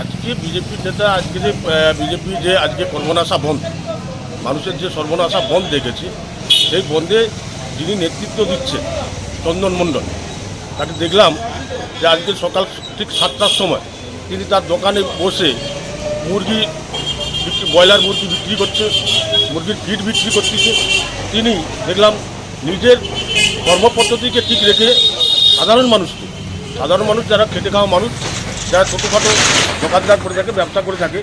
আজকে বিজেপির নেতা, আজকে যে বিজেপি যে আজকে কর্মনাশা বন্ধ, মানুষের যে সর্বনাশা বন্ধ দেখেছে, সেই বন্ধে যিনি নেতৃত্ব দিচ্ছেন, চন্দন মণ্ডল, তাকে দেখলাম যে আজকে সকাল ঠিক সাতটার সময় তিনি তার দোকানে বসে মুরগি ব্রয়লার মুরগি বিক্রি করছে, মুরগির ফিট বিক্রি করতেছে। তিনি দেখলাম নিজের কর্মপদ্ধতিকে ঠিক রেখে সাধারণ মানুষকে, সাধারণ মানুষ যারা খেটে খাওয়া মানুষ যারা ছোটোখাটো দোকানদার করে থাকে, ব্যবসা করে থাকে,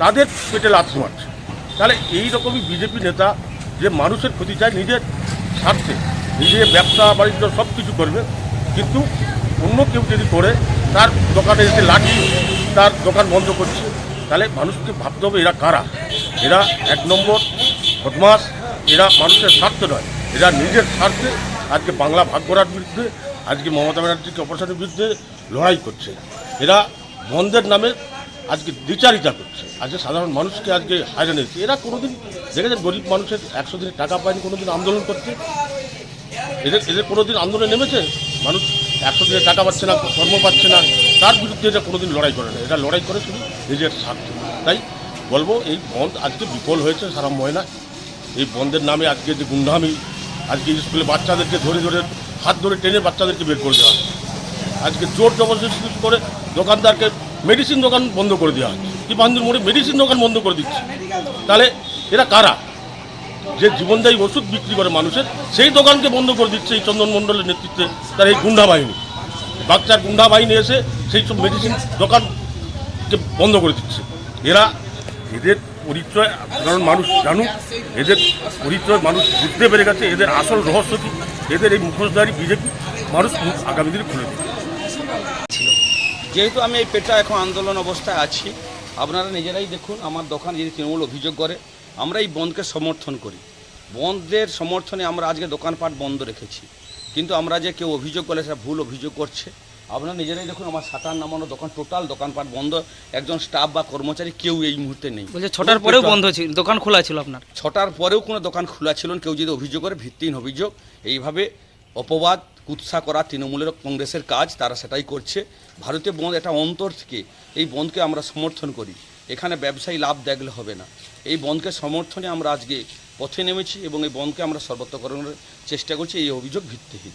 তাদের পেটে লাথি মারছে। তাহলে এই রকমই বিজেপি নেতা যে মানুষের ক্ষতি চায়, নিজের স্বার্থে নিজের ব্যবসা, বাণিজ্য সব কিছু করবে, কিন্তু অন্য কেউ যদি করে, তার দোকানে যদি লাঠি, তার দোকান বন্ধ করছে, তাহলে মানুষকে ভাবতে হবে এরা কারা? এরা এক নম্বর বদমাস এরা মানুষের স্বার্থ নয়, এরা নিজের স্বার্থে আজকে বাংলা ভাগ করার বিরুদ্ধে, আজকে মমতা ব্যানার্জিকে অপারেশনের বিরুদ্ধে লড়াই করছে। এরা বন্ধের নামে আজকে দ্বিচারিতা করছে। আজকে সাধারণ মানুষকে আজকে হাইরান হয়েছে এরা কোনোদিন দেখেছেন, গরিব মানুষের একশো দিনের টাকা পায়নি, কোনোদিন আন্দোলন করতে এদের এদের কোনোদিন আন্দোলনে নেমেছে? মানুষ একশো দিনের টাকা পাচ্ছে না কর্ম পাচ্ছে না। তার বিরুদ্ধে এটা কোনোদিন লড়াই করে না। এটা লড়াই করে শুধু নিজের স্বার্থ। তাই বলব, এই বন্ধ আজকে বিফল হয়েছে সারা ময়না এই বন্ধের নামে আজকে যে গুন্ডামি, আজকে স্কুলে বাচ্চাদেরকে ধরে ধরে, হাত ধরে টেনে বাচ্চাদেরকে বের করে দেওয়া। আজকে জোর জবরদস্তি করে দোকানদারকে মেডিসিন দোকান বন্ধ করে দেওয়া হচ্ছে। কি বান্ধুর মোড়ে? মেডিসিন দোকান বন্ধ করে দিচ্ছে। তাহলে এরা কারা? যে জীবনদায়ী ওষুধ বিক্রি করে মানুষের, সেই দোকানকে বন্ধ করে দিচ্ছে এই চন্দন মণ্ডলের নেতৃত্বে তার এই গুন্ডা বাহিনী। বাচ্চার গুন্ডা বাহিনী এসে সেই সব মেডিসিন দোকানকে বন্ধ করে দিচ্ছে। এরা এদের পরিচয়, সাধারণ মানুষ জানুক, এদের পরিচয় মানুষ বুঝতে পেরে গেছে, এদের আসল রহস্য কি? এদের এই মুখোশধারী বিজেপি মানুষ আগামী দিনে খুলে দেবে। যেহেতু আমি এই পেটা এখন আন্দোলন অবস্থায় আছি আপনারা নিজেরাই দেখুন আমার দোকান যদি তৃণমূল অভিযোগ করে আমরা এই বন্ধকে সমর্থন করি। বন্ধের সমর্থনে আমরা আজকে দোকানপাট বন্ধ রেখেছি। কিন্তু আমরা যে কেউ অভিযোগ করলে সেটা ভুল অভিযোগ করছে। আপনারা নিজেরাই দেখুন আমার সাতার নামানো দোকান টোটাল দোকানপাট বন্ধ। একজন স্টাফ বা কর্মচারী কেউ এই মুহূর্তে নেই। বলছে ছটার পরেও বন্ধ ছিল দোকান খোলা ছিল আপনার? ছটার পরেও কোনো দোকান খোলা ছিল না, কেউ যদি অভিযোগ করে ভিত্তিহীন অভিযোগ। এইভাবে অপবাদ কুৎসা করা তৃণমূলের কংগ্রেসের কাজ, তারা সেটাই করছে। ভারতীয় বন্ধ একটা অন্তর থেকে এই বন্ধকে আমরা সমর্থন করি। এখানে ব্যবসায়ী লাভ দেখলে হবে না। এই বন্ধকে সমর্থনে আমরা আজকে পথে নেমেছি এবং এই বন্ধকে আমরা সর্বত্রকরণের চেষ্টা করছি। এই অভিযোগ ভিত্তিহীন।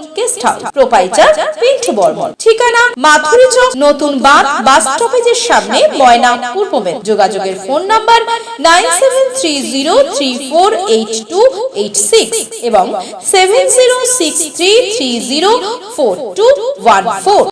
guest house proprietor Pintu Barman ঠিকানা মাথুরি চক নতুন বাঁধ বাস স্টপেজের সামনে ময়না পূর্ব যোগাযোগের phone number nine seven three zero three four eight two eight six এবং seven zero six three three zero four two one four.